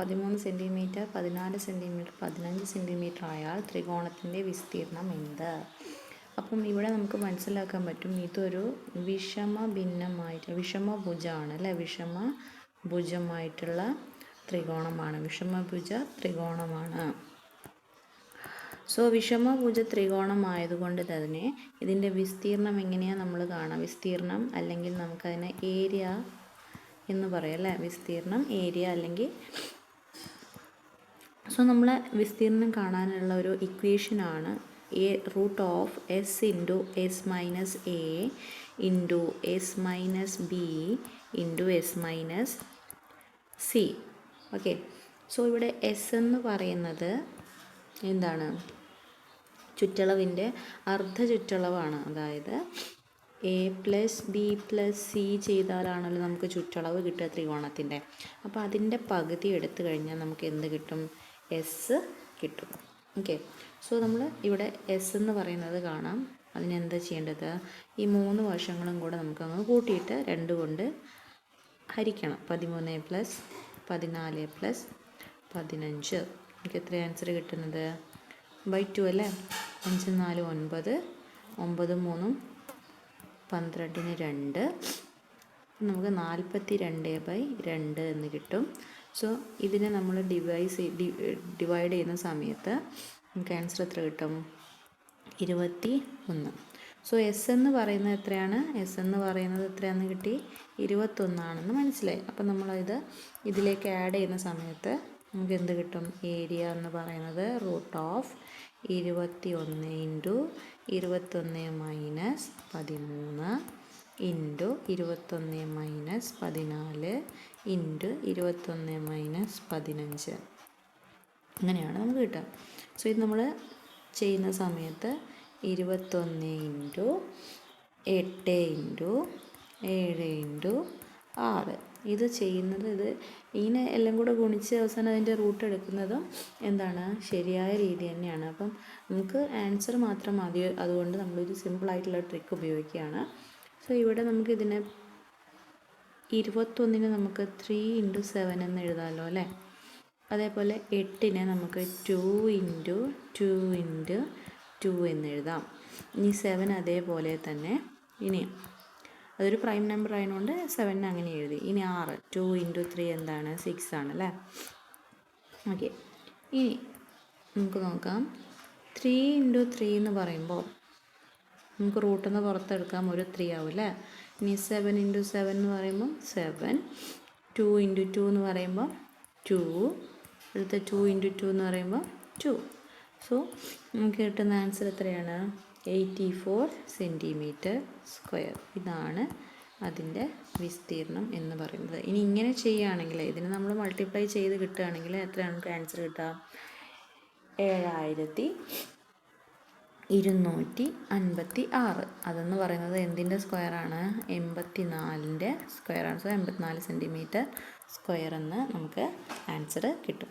പതിമൂന്ന് സെന്റിമീറ്റർ പതിനാല് സെന്റിമീറ്റർ പതിനഞ്ച് സെന്റിമീറ്റർ ആയാൽ ത്രികോണത്തിന്റെ വിസ്തീർണം എന്ത്? അപ്പം ഇവിടെ നമുക്ക് മനസ്സിലാക്കാൻ പറ്റും ഇതൊരു വിഷമ ഭിന്നമായിട്ട് വിഷമ ഭുജമാണ് അല്ലേ? വിഷമ ഭുജമായിട്ടുള്ള ത്രികോണമാണ്. വിഷമഭുജ ത്രികോണമാണ്. സോ വിഷമഭുജ ത്രികോണമായതുകൊണ്ട് തന്നെ ഇതിന്റെ വിസ്തീർണം എങ്ങനെയാണ് നമ്മൾ കാണാം? വിസ്തീർണം അല്ലെങ്കിൽ നമുക്കതിനെ ഏരിയ എന്ന് പറയാം അല്ലേ? വിസ്തീർണം ഏരിയ അല്ലെങ്കിൽ സോ നമ്മളെ വിസ്തീർണം കാണാനുള്ള ഒരു ഇക്വേഷനാണ് A root of S into S minus A into S minus B into S minus C okay so ഇവിടെ എസ് എന്ന് പറയുന്നത് എന്താണ്? ചുറ്റളവിന്റെ അർദ്ധ ചുറ്റളവാണ് അതായത് A plus B plus C ചെയ്താലാണല്ലോ നമുക്ക് ചുറ്റളവ് കിട്ടുക ത്രികോണത്തിന്റെ. അപ്പോൾ അതിന്റെ പകുതി എടുത്തു കഴിഞ്ഞാൽ നമുക്ക് എന്ത് കിട്ടും? എസ് കിട്ടും ഓക്കെ സോ നമ്മൾ ഇവിടെ എസ് എന്ന് പറയുന്നത് കാണാം. അതിനെന്താ ചെയ്യേണ്ടത്? ഈ മൂന്ന് വശങ്ങളും കൂടെ നമുക്ക് അങ്ങ് കൂട്ടിയിട്ട് രണ്ട് കൊണ്ട് ഹരിക്കണം. പതിമൂന്ന് പ്ലസ് പതിനാല് പ്ലസ് പതിനഞ്ച്. നമുക്ക് എത്ര ആൻസർ കിട്ടുന്നത്? ബൈ ടു അല്ലേ? അഞ്ച് നാല് ഒൻപത് ഒമ്പത് മൂന്നും പന്ത്രണ്ടിന് രണ്ട്. നമുക്ക് നാൽപ്പത്തി രണ്ട് ബൈ രണ്ട് എന്ന് കിട്ടും. സോ ഇതിനെ നമ്മൾ ഡിവൈസ് ഡിവൈഡ് ചെയ്യുന്ന സമയത്ത് നമുക്ക് ആൻസർ എത്ര കിട്ടും? ഇരുപത്തി ഒന്ന് സോ എസ് എന്ന് പറയുന്നത് എത്രയാണ്? എസ് എന്ന് പറയുന്നത് എത്രയാണെന്ന് കിട്ടി? ഇരുപത്തൊന്നാണെന്ന് മനസ്സിലായി. അപ്പം നമ്മളിത് ഇതിലേക്ക് ആഡ് ചെയ്യുന്ന സമയത്ത് നമുക്ക് എന്ത് കിട്ടും? ഏരിയ എന്ന് പറയുന്നത് റൂട്ട് ഓഫ് ഇരുപത്തി ഒന്ന് ഇന്റു ഇരുപത്തൊന്ന് മൈനസ് പതിമൂന്ന്. ഇന്റു ഇരുപത്തൊന്ന് മൈനസ് പതിനാല് ഇന്റു ഇരുപത്തൊന്ന് മൈനസ് പതിനഞ്ച്. അങ്ങനെയാണ് നമുക്ക് കിട്ടുക. സോ ഇത് നമ്മൾ ചെയ്യുന്ന സമയത്ത് ഇരുപത്തൊന്ന് ഇന്റു എട്ട് ഇന്റു ഏഴ് ഇന്റു ആറ്. ഇത് ചെയ്യുന്നത് ഇത് ഇങ്ങനെ എല്ലാം കൂടെ ഗുണിച്ച് അവസാനം അതിന്റെ റൂട്ട് എടുക്കുന്നതും എന്താണ്? ശരിയായ രീതി തന്നെയാണ്. അപ്പം നമുക്ക് ആൻസർ മാത്രം മതി. അതുകൊണ്ട് നമ്മളൊരു സിമ്പിളായിട്ടുള്ള ട്രിക്ക് ഉപയോഗിക്കുകയാണ്. സോ ഇവിടെ നമുക്ക് ഇതിനെ ഇരുപത്തൊന്നിന് നമുക്ക് ത്രീ ഇന്റു സെവൻ എന്ന് എഴുതാമല്ലോ അല്ലേ? അതേപോലെ എട്ടിനെ നമുക്ക് two into two into two എന്ന് എഴുതാം. ഇനി സെവൻ അതേപോലെ തന്നെ ഇനി അതൊരു പ്രൈം നമ്പർ ആയതുകൊണ്ട് സെവൻ അങ്ങനെ എഴുതി. ഇനി ആറ് ടു ഇന്റു ത്രീ എന്താണ്? സിക്സ് ആണല്ലേ ഓക്കെ ഇനി നമുക്ക് നോക്കാം. ത്രീ ഇന്റു ത്രീ എന്ന് പറയുമ്പോൾ നമുക്ക് റൂട്ടിൽ നിന്ന് പുറത്തെടുക്കാം. ഒരു ത്രീ ആവും അല്ലേ? ഇനി സെവൻ ഇന്റു സെവൻ എന്ന് പറയുമ്പോൾ സെവൻ ടു ഇന്റു ടു എന്ന് പറയുമ്പോൾ ടു അടുത്ത ടു ഇന്റു ടു എന്ന് പറയുമ്പോൾ ടു സോ നമുക്ക് കിട്ടുന്ന ആൻസർ എത്രയാണ്? എയ്റ്റി ഫോർ സെന്റിമീറ്റർ സ്ക്വയർ ഇതാണ് അതിന്റെ വിസ്തീർണം എന്ന് പറയുന്നത്. ഇനി ഇങ്ങനെ ചെയ്യുകയാണെങ്കിൽ ഇതിന് നമ്മൾ മൾട്ടിപ്ലൈ ചെയ്ത് കിട്ടുകയാണെങ്കിൽ എത്രയാണ് ആൻസർ കിട്ടുക? ഏഴായിരത്തി ഇരുന്നൂറ്റി അൻപത്തി ആറ് അതെന്ന് പറയുന്നത് എന്തിന്റെ സ്ക്വയറാണ്? എൺപത്തി നാലിന്റെ സ്ക്വയറാണ്. സോ എൺപത്തിനാല് സെന്റിമീറ്റർ സ്ക്വയർ എന്ന് നമുക്ക് ആൻസർ കിട്ടും.